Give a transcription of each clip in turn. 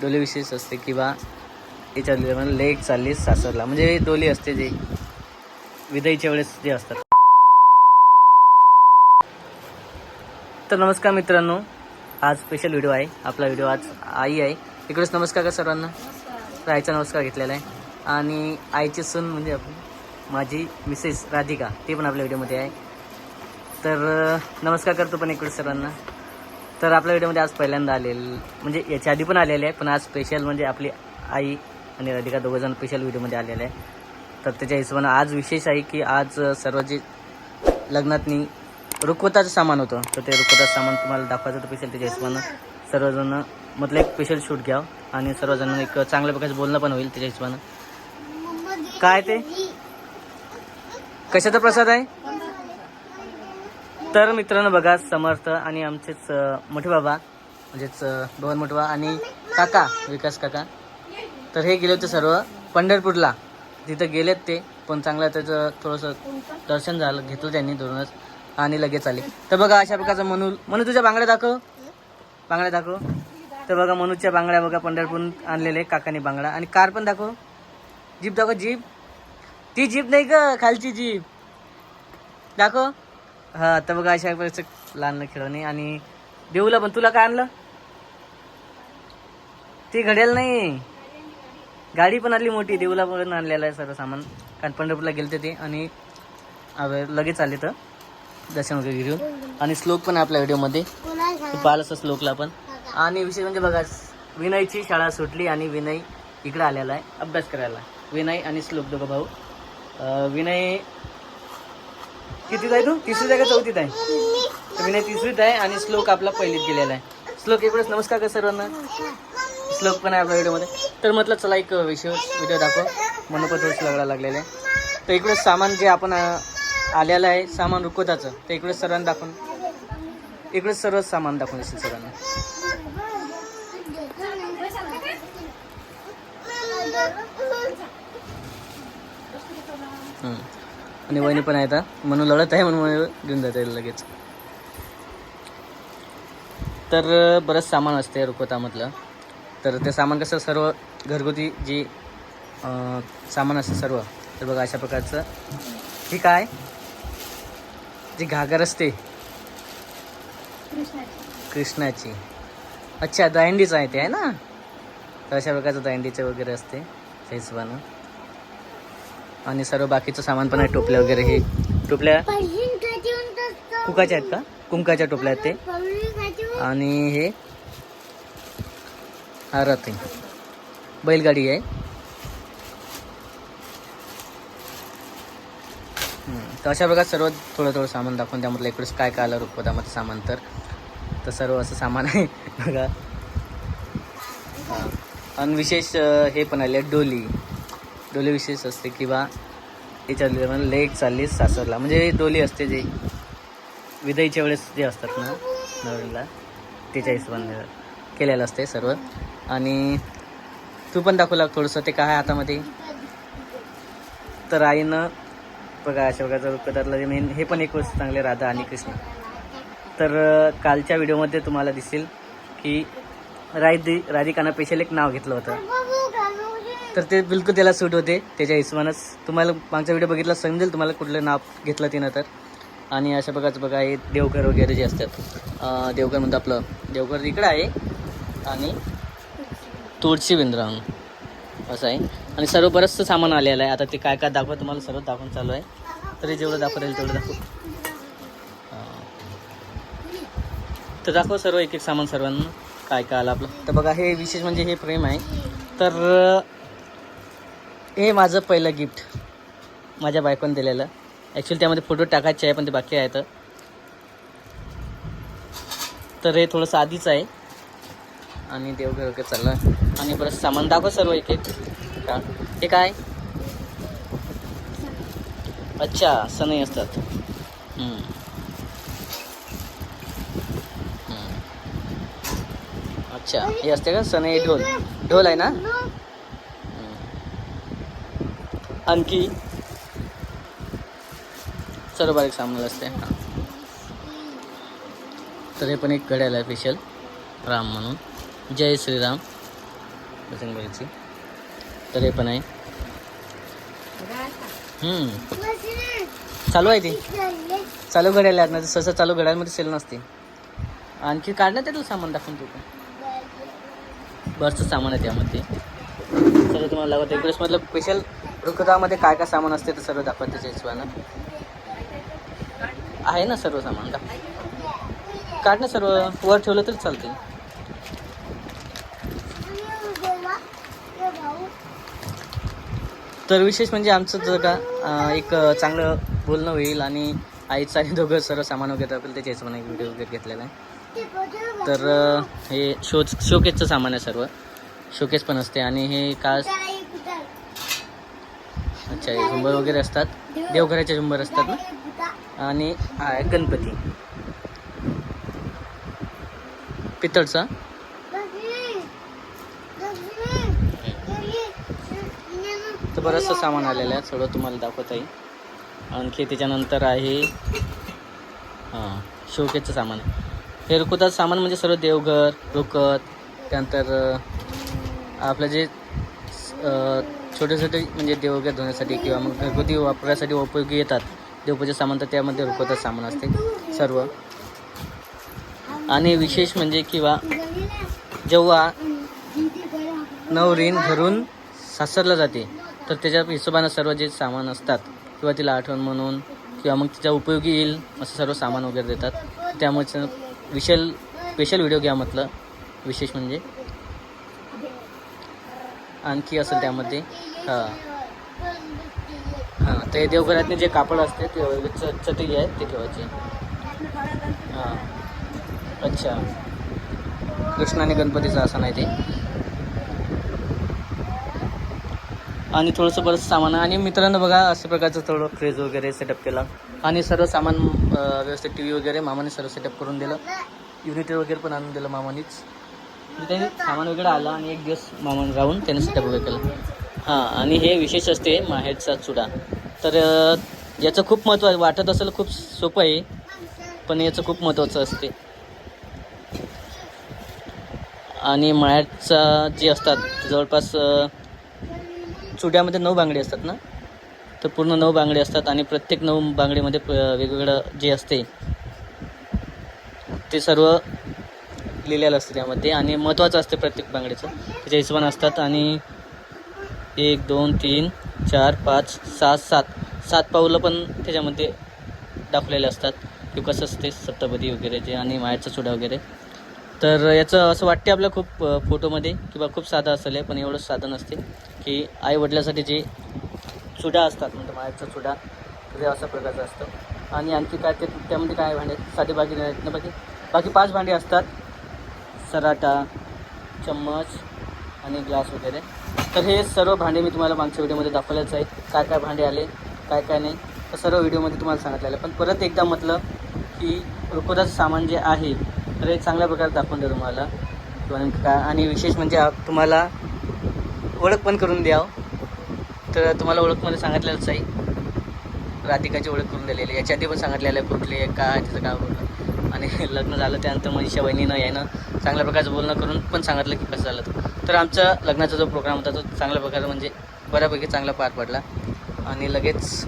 डोली विशेष असते किंवा याच्यातले म्हणजे लेग चालली सासरला. म्हणजे डोली असते जे विदाईच्या वेळेस जे असतात. तर नमस्कार मित्रांनो आज स्पेशल व्हिडिओ आहे. आपला व्हिडिओ आज आई आहे. इकडेच नमस्कार का सर्वांना? तर आईचा नमस्कार घेतलेला आहे. आणि आईची सून म्हणजे माझी मिसेस राधिका ती पण आपल्या व्हिडिओमध्ये आहे. तर नमस्कार करतो पण इकडे सर्वांना. तर आपल्या व्हिडिओमध्ये आज पहिल्यांदा आलेलं म्हणजे याच्या आधी पण आलेले आहे पण आज स्पेशल म्हणजे आपली आई आणि राधिका दोघंजण स्पेशल व्हिडिओमध्ये आलेले आहे तर त्याच्या हिशोबानं आज विशेष आहे की आज सर्व जे लग्नातनी रुखवताचं सामान होतं तर ते रुखवताचं सामान तुम्हाला दाखवायचं होतं स्पेशल त्याच्या हिशोबानं. सर्वजण म्हटलं एक स्पेशल शूट घ्यावं आणि सर्वजण एक चांगल्या प्रकारचं बोलणं पण होईल त्याच्या हिशोबानं. काय ते? कशाचा प्रसाद आहे? तर मित्रांनो बघा समर्थ आणि आमचेच मोठे बाबा म्हणजेच भवन मोठवा आणि काका विकास काका. तर हे गेले होते सर्व पंढरपूरला. तिथं गेलेत ते पण चांगलं त्याचं थोडंसं दर्शन झालं घेतलं त्यांनी दोनच आणि लगेच आले. तर बघा अशा प्रकारचं मनू मनू तुझ्या बांगड्या दाखव. बांगड्या दाखव. तर बघा मनूच्या बांगड्या बघा पंढरपूर आणलेले काकाने बांगडा. आणि कार पण दाखव. जीप दाखव जीप. ती जीप नाही का खालची जीप. दाखव. हा तर बघा अशा प्रकारचं लहान खेळणी आणि देऊला पण तुला काय आणलं? ती घडेल नाही. गाडी पण आणली मोठी देऊला पण आणलेलं आहे सर्व सामान. कारण पंढरपूरला गेलते ते. आणि लगेच आले तर. दर्शन वगैरे घेऊन. आणि श्लोक पण आहे आपल्या व्हिडिओमध्ये. पाहिलं असं श्लोकला पण? आणि विशेष म्हणजे बघा विनयची शाळा सुटली आणि विनय इकडे आलेला आहे. अभ्यास करायला. विनय आणि श्लोक दोघं भाऊ. विनय कितीत आहे तू? तिसरीत आहे का चौथीत आहे. तर विनय तिसरीत आहे आणि श्लोक आपला पहिलीत गेलेला आहे. श्लोक इकडेच नमस्कार का सर्वांना. श्लोक पण आहे आपल्या व्हिडिओमध्ये. तर म्हटलं चला एक विषय व्हिडिओ दाखव. मनोपत लागला लागलेला आहे. तर इकडे सामान जे आपण आलेलं आहे सामान रुकवताचं तर इकडे सर्वांना दाखवून. इकडे सर्व सामान दाखवून असेल सर्वांना हम्म. आणि वहिनी पण आहेत आता म्हणून लढत आहे म्हणून घेऊन जाता येईल लगेच. तर बरंच सामान असते रुखवतामधलं तर ते सामान कसं सर्व घरगुती जी सामान असतं सर्व तर बघा अशा प्रकारचं. ही काय? जी घागर असते. कृष्णाची. अच्छा दहंडीच आहे ते आहे ना? तर अशा प्रकारचं दहंडीचं वगैरे असते त्या हिशोबानं आणि सर्व बाकीचं सामान पण आहे टोपल्या वगैरे हे टोपल्या कुकाच्या आहेत का? कुंकाच्या टोपल्या आहेत ते. आणि हे हा रथ आहे. बैलगाडी आहे. तर अशा प्रकारे सर्व थोडं थोडं सामान दाखवून त्यामधलं इकडेच काय काय आलं रुपदामध्ये सामान तर. तर सर्व असं सामान आहे. बघा. आणि विशेष हे पण आले डोली. डोली विशेष असते किंवा याच्यात म्हणजे लेट चालली सासरला. म्हणजे डोली असते जे विदाईच्या वेळेस जे असतात ना नवरीला त्याच्या हिशोबाने केलेलं असते सर्व. आणि तू पण दाखवला थोडंसं ते काय आहे हातामध्ये? तर आईनं बघा अशा प्रकारचं रुपयातलं जे मेन हे पण एक वस्तू चांगले राधा आणि कृष्ण. तर कालच्या व्हिडिओमध्ये तुम्हाला दिसेल की राधी राधिकानं स्पेशल एक नाव घेतलं होतं. तर ते बिलकुल त्याला सूट होते. त्याच्या हिशोबानंच. तुम्हाला मागचा व्हिडिओ बघितला समजेल तुम्हाला कुठलं नाव घेतलं तिनं तर. आणि अशा प्रकारचं बघा हे देवघर वगैरे जे असतात. अं, देवघर म्हणतो आपलं. देवघर इकडं आहे. आणि तुळशी वृंदावन असं आहे. आणि सर्व बरंचसं सामान आलेलं आहे. आता ते काय काय दाखवा तुम्हाला सर्व दाखवून चालू आहे. तरी जेवढं दाखवता येईल तेवढं दाखवू. तर दाखवा सर्व एक एक सामान सर्वांना. काय काय आलं आपलं. तर बघा हे विशेष म्हणजे हे प्रेम आहे. तर हे माझं पहिलं गिफ्ट माझ्या बायकोनं दिलेलं. ॲक्च्युली त्यामध्ये फोटो टाकायचे आहे पण ते बाकी आहेत. तर हे थोडंसं आधीच आहे. आणि देवघर वगैरे चाललं. आणि बरं सामान दाखव सर्व एक एक. का? हे काय? अच्छा सनई असतात. अच्छा हे असते का? सनई ढोल. ढोल आहे ना? आणखी सर्व बारीक सामान असते. हां तर हे पण एक घड्याळ आहे स्पेशल राम म्हणून. जय श्रीराम. बजरंगबलीची तर हे पण आहे. चालू आहे ते. चालू घड्याला आहेत ना सहसा चालू घड्यामध्ये सेल नसते. आणखी काढण्यात तू सामान दाखवून तू पण बरंच सामान आहे त्यामध्ये. सगळं तुम्हाला लागत. एक मधलं स्पेशल रुखदामध्ये काय काय सामान असते ते सर्व दाखवत त्याच्या हिशोबानं. आहे ना सर्व सामान? दाखव काढ ना सर्व. वर ठेवलं तरी चालते तर विशेष म्हणजे आमचं जर का एक चांगलं बोलणं होईल आणि आईचं आणि दोघं सर्व सामान वगैरे दाखवेल त्याच्या हिशोबाने एक व्हिडिओ वगैरे घेतलेला आहे. तर हे शो शोकेसचं सामान आहे सर्व. शोकेस पण असते आणि हे का अच्छा हे झुंबर वगैरे असतात. देवघराचे झुंबर असतात ना? आणि हा आहे गणपती. पितळचा? तर बरंचसं सामान आलेलं आहे. सगळं तुम्हाला दाखवत आहे. आणखी त्याच्यानंतर आहे हां शोकेचं सामान. हे रुखवतात सामान म्हणजे सर्व देवघर रुखत त्यानंतर आपलं जे छोटे छोटे म्हणजे देवघ्या धुण्यासाठी किंवा मग घरगुती वापरासाठी उपयोगी येतात. देवपूजा सामान तर त्यामध्ये रुपयाचं सामान असते. सर्व. आणि विशेष म्हणजे किंवा जेव्हा नवरीन घरून सासरला जाते तर त्याच्या हिशोबानं सर्व जे सामान असतात किंवा तिला आठवण म्हणून किंवा मग तिच्या उपयोगी येईल असं सर्व सामान वगैरे देतात. त्यामुळे विशेल स्पेशल व्हिडिओ घ्या म्हटलं. विशेष म्हणजे आणखी असेल त्यामध्ये. हां. हां ते देवघरातले जे कापड असते ते च चटई आहे ते ठेवायचे. हां. अच्छा. कृष्णाने गणपतीचा गणपतीचं असं नाही ते. आणि थोडंसं बरंच सामान आहे. आणि मित्रांनो बघा अशा प्रकारचं थोडं फ्रीज वगैरे सेटअप केला. आणि सर्व सामान व्यवस्थित टी व्ही वगैरे मामाने सर्व सेटअप करून दिलं. युनिट वगैरे पण आणून दिलं मामानीच. त्यांनी सामान वगैरे आलं आणि एक दिवस मामान राहून त्याने सेटअप वगैरे केलं हां आणि हे विशेष असते माहेरचा चुडा. तर याचं खूप महत्त्व आहे. वाटत असेल खूप सोपं आहे पण याचं खूप महत्त्वाचं असते. आणि माहेरचा जे असतात जवळपास चुड्यामध्ये नऊ बांगडे असतात ना? तर पूर्ण नऊ बांगडे असतात आणि प्रत्येक नऊ बांगडीमध्ये प- वेगवेगळं जे असते ते सर्व लिहिलेलं असतं त्यामध्ये. आणि महत्त्वाचं असते प्रत्येक बांगड्याचं. त्याच्या हिशोबाने असतात आणि एक दोन तीन चार पाच सहा सात. सात पाऊलं पण त्याच्यामध्ये दाखवलेले असतात. की कसं असते सप्तपदी वगैरे जे आणि मायाचा चुडा वगैरे. तर याचं असं वाटते आपल्या खूप फोटोमध्ये किंवा खूप साधं असेल आहे पण एवढंच साधं नसते. की आई वडिलासाठी जे चुडा असतात म्हणजे मायाचा चुडा ते अशा प्रकारचं असतं. आणि आणखी काय ते त्यामध्ये काय भांडे साधे बाकी आहेत ना बाकी? बाकी पाच भांडे असतात. सराटा चम्मच आणि ग्लास वगैरे. तर हे सर्व भांडे मी तुम्हाला मागच्या व्हिडिओमध्ये दाखवलेच आहे काय काय भांडे आले काय काय नाही तर सर्व व्हिडिओमध्ये तुम्हाला सांगितलेलं आलं पण परत एकदा म्हटलं की रुखोदाचं सामान जे आहे तर हे चांगल्या प्रकारे दाखवून द्या तुम्हाला. का काय आणि विशेष म्हणजे तुम्हाला ओळख पण करून द्यावं हो. तर तुम्हाला ओळखमध्ये सांगितलेलंच आहे. राधिकाची ओळख करून दिलेली आहे. याच्या आधी पण सांगितलेलं आहे कुठले काय त्याचं काय बोलणं आणि लग्न झालं त्यानंतर मनीषा बहिणीनं यायनं चांगल्या प्रकारचं बोलणं करून पण सांगितलं की कसं झालं तर. आमचा लग्नाचा जो प्रोग्राम होता तो चांगल्या प्रकारे म्हणजे बऱ्यापैकी चांगला पार पडला. आणि लगेच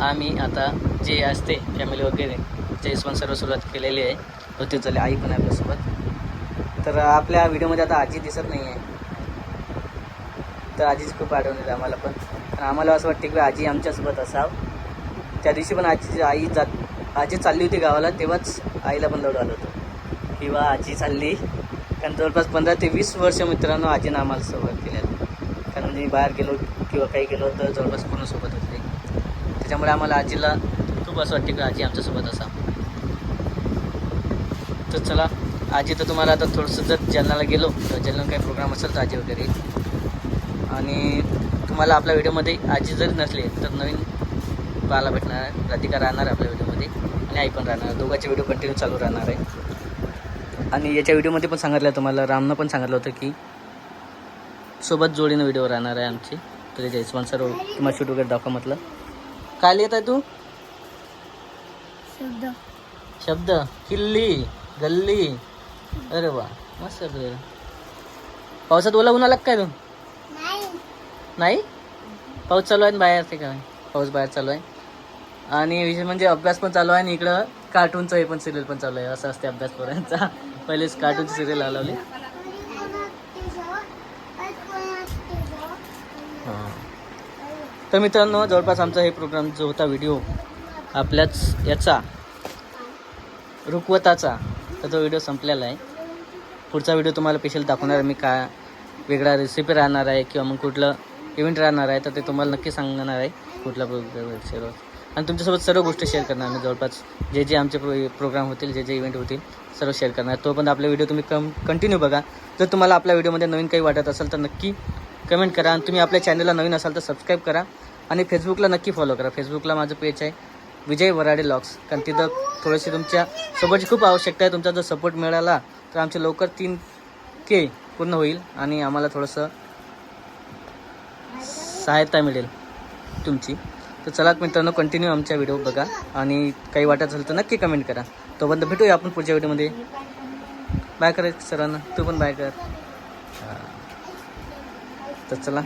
आम्ही आता जे असते फॅमिली वगैरे त्या पण सर्व सुरुवात केलेली आहे होती झाली आई पण आहे आपल्यासोबत. तर आपल्या व्हिडिओमध्ये आता आजी दिसत नाही आहे तर आजीच खूप आठवण येते आम्हाला पण. पण आम्हाला असं वाटतं की आजी आमच्यासोबत असावं. त्या दिवशी पण आजी आई जात आजी चालली होती गावाला तेव्हाच आईला पण दौड आलं होतं. किंवा आजी चालली. कारण जवळपास पंधरा ते वीस वर्ष मित्रांनो आजीनं आम्हाला सोबत केल्या कारण मी बाहेर गेलो किंवा काही गेलो तर जवळपास कोणासोबत सोबत होते त्याच्यामुळे आम्हाला आजीला खूप असं वाटते की आजी आमच्यासोबत असा तर चला आजी तर तुम्हाला आता थोडंसं जर जालन्याला गेलो तर जालन्याला काही प्रोग्राम असेल तर आजी वगैरे. आणि तुम्हाला आपल्या व्हिडिओमध्ये आजी जरी नसली तर नवीन पाहायला भेटणार आहे राधिका राहणार आहे आपल्या व्हिडिओमध्ये. आणि आई पण राहणार. दोघांचे व्हिडिओ कंटिन्यू चालू राहणार आहे. आणि याच्या व्हिडिओमध्ये पण सांगितलं तुम्हाला रामनं पण सांगितलं होतं की सोबत जोडीनं व्हिडिओ राहणार आहे आमची. तर त्याच्या सर्व तुम्हाला शूट वगैरे दाखवा म्हटलं. काय लिहित आहे तू? शब्द. शब्द. किल्ली गल्ली. अरे वा मस्त पावसात ओला उन्हा काय तू? नाही. पाऊस चालू आहे बाहेर ते काय पाऊस बाहेर चालू आहे. आणि विशेष म्हणजे अभ्यास पण चालू आहे आणि इकडं कार्टूनचं हे पण सिरियल पण चालू आहे. असं असते अभ्यास पोरांचा. पहिलेच कार्टूनची सिरियल लावली तर मित्रांनो जवळपास आमचा हे प्रोग्राम जो होता व्हिडिओ आपल्याच याचा रुकवताचा तर तो व्हिडिओ संपलेला आहे. पुढचा व्हिडिओ तुम्हाला स्पेशल दाखवणार आहे मी काय वेगळा रेसिपी राहणार आहे किंवा मग कुठलं इव्हेंट राहणार आहे तर ते तुम्हाला नक्की सांगणार आहे कुठला प्रोग्राम आणि तुमच्यासोबत सर्व गोष्टी शेअर करणार मी जवळपास. जे जे आमचे प्रो प्रोग्राम होतील जे जे इव्हेंट होतील सर्व शेअर करणार. तो पण आपला व्हिडिओ तुम्ही कम कंटिन्यू बघा. जर तुम्हाला आपल्या व्हिडिओमध्ये नवीन काही वाटत असेल तर नक्की कमेंट करा. आणि तुम्ही आपल्या चॅनलला नवीन असाल तर सबस्क्राईब करा. आणि फेसबुकला नक्की फॉलो करा. फेसबुकला माझं पेज आहे विजय वराडे लॉक्स कारण तिथं थोडीशी तुमच्या सपोर्टची खूप आवश्यकता आहे. तुमचा जर सपोर्ट मिळाला तर आमचे लवकर तीन के पूर्ण होईल. आणि आम्हाला थोडंसं सहायता मिळेल तुमची. तर चला मित्रांनो कंटिन्यू आमच्या व्हिडिओ बघा. आणि काही वाटत असेल तर नक्की कमेंट करा. तोपर्यंत भेटूया आपण पुढच्या व्हिडिओमध्ये बाय कर सरांना. तू पण बाय कर. हां. तर चला.